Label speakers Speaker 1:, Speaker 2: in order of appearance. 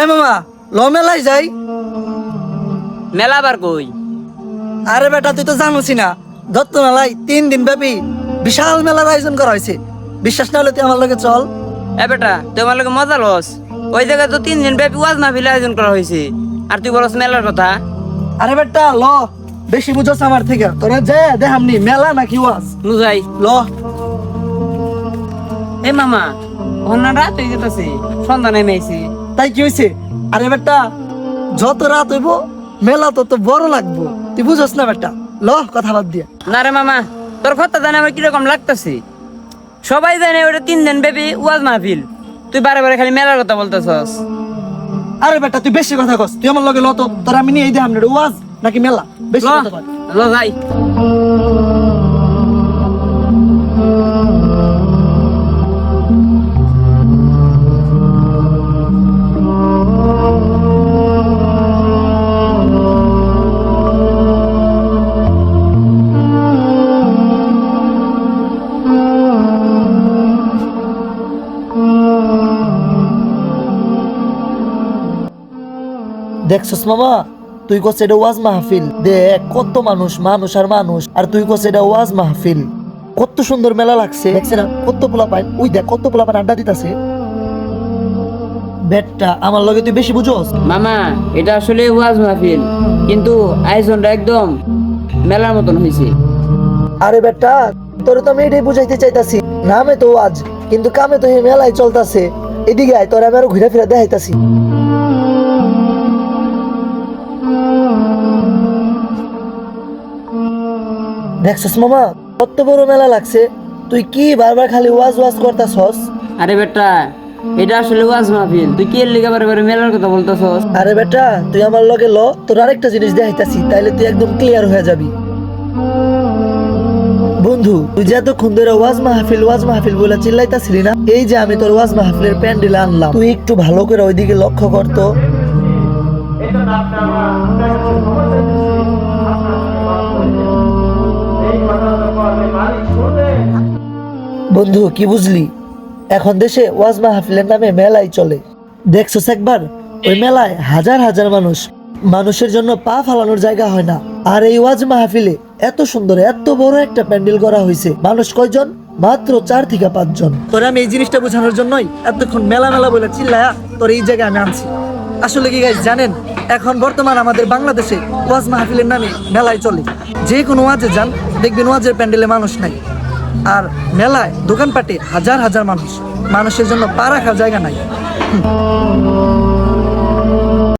Speaker 1: এই মামা ল মেলায় যাই।
Speaker 2: মেলা আবার কই?
Speaker 1: আরে বেটা তুই তো জানোসি না দত্ত মেলায় তিন দিন ব্যাপী বিশাল মেলার আয়োজন করা হয়েছে। বিশ্বাস না হলে তুই আমার লগে চল।
Speaker 2: এ বেটা তোমার লোকে মজা লস। ওই জায়গায় তো তিন দিন ব্যাপী ওয়াজ মাহফিল আয়োজন করা হয়েছে। আর তুই বলস মেলার কথা?
Speaker 1: আরে বেটা ল বেশি বুঝোস আমার থেকে। তোরা যে দেখামনি মেলা নাকি ওয়াজ?
Speaker 2: নুজাই।
Speaker 1: ল।
Speaker 2: এ মামা অন্য রাত হয়ে যেতেছে সন্ধ্যা নেমে আইছি
Speaker 1: তাই কি হয়েছে আরে বেটা যত রাত হইব মেলা তত বড় লাগবো। তুই বুঝোস না বেটা ল কথা বাদ দিয়া।
Speaker 2: না রে মামা তোর কথা জানে আমার কীরকম লাগতেছে। সবাই জানে ওটা তিন দিন ব্যাপী ওয়াজ মাহফিল। তুই বারে বারে খালি মেলার কথা বলতেছস।
Speaker 1: আরে বেটা তুই বেশি কথা কস। তুই আমার লগে ল তো তোর আমি নিয়ে না এটা ওয়াজ নাকি মেলা? বেশি কথা বল
Speaker 2: ল যাই।
Speaker 1: দেখছস মামা? তুই কস এটা ওয়াজ মাহফিল। দেখ কত মানুষ মানুষ আর মানুষ। আর তুই কস এটা ওয়াজ মাহফিল। কত সুন্দর মেলা লাগছে। দেখছে না? কত পোলা পায় ওই দেখ কত পোলা পায় আড্ডা দিতাছে। বেটটা আমার লগে তুই বেশি বুঝোস।
Speaker 2: মামা এটা আসলে ওয়াজ মাহফিল। কিন্তু আয়োজনটা একদম মেলার মতন হয়েছে
Speaker 1: আরে বেটা তোরে তো আমি এটাই বুঝাইতে চাইতাছি। নামে তো ওয়াজ কিন্তু কামে তো এই মেলায় চলতাছে। এদিকে আয় তোরে আমি আরও ঘুরে ফিরে দেখাইতাছি। দেখছস মামা কত বড় মেলা লাগছে। তুই কি বারবার খালি ওয়াজ ওয়াজ করতাছস?
Speaker 2: আরে বেটা এটা আসলে ওয়াজ মাহফিল। তুই কি এর লিগা মেলার কথা বলতেছস?
Speaker 1: আরে বেটা তুই আমার লগে ল তোর আরেকটা জিনিস দেখাইতাছি তাইলে তুই একদম ক্লিয়ার হয়ে যাবি। বন্ধু তুই যে এতক্ষণ ধরে ওয়াজ মাহফিল ওয়াজ মাহফিল বলে চিল্লাইতাছিলি না? এই যে আমি তোর ওয়াজ মাহফিলের প্যান্ডেল আনলাম। তুই একটু ভালো করে ওইদিকে লক্ষ্য করতো বন্ধু, কি বুঝলি? এখন দেশে ওয়াজ মাহফিলের নামে মেলাই চলে। দেখছস একবার, ওই মেলায় হাজার হাজার মানুষ। মানুষের জন্য পা ফালানোর জায়গা হয় না। আর এই ওয়াজ মাহফিলে এত সুন্দর, এত বড় একটা প্যান্ডেল করা হয়েছে মানুষ কয়জন? মাত্র চার থেকে পাঁচজন। তোরা আমি এই জিনিসটা বোঝানোর জন্যই এতক্ষণ মেলা মেলা বলে চিল্লায়া তোর এই জায়গায় আমি আনছি। আসলে কি গাইজ জানেন? এখন বর্তমান আমাদের বাংলাদেশে ওয়াজ মাহফিলের নামে মেলায় চলে। যে কোনো ওয়াজে যান, দেখবেন ওয়াজের প্যান্ডেলে মানুষ নাই। আর মেলায় দোকানপাটে হাজার হাজার মানুষ মানুষের জন্য পা রাখার জায়গা নাই।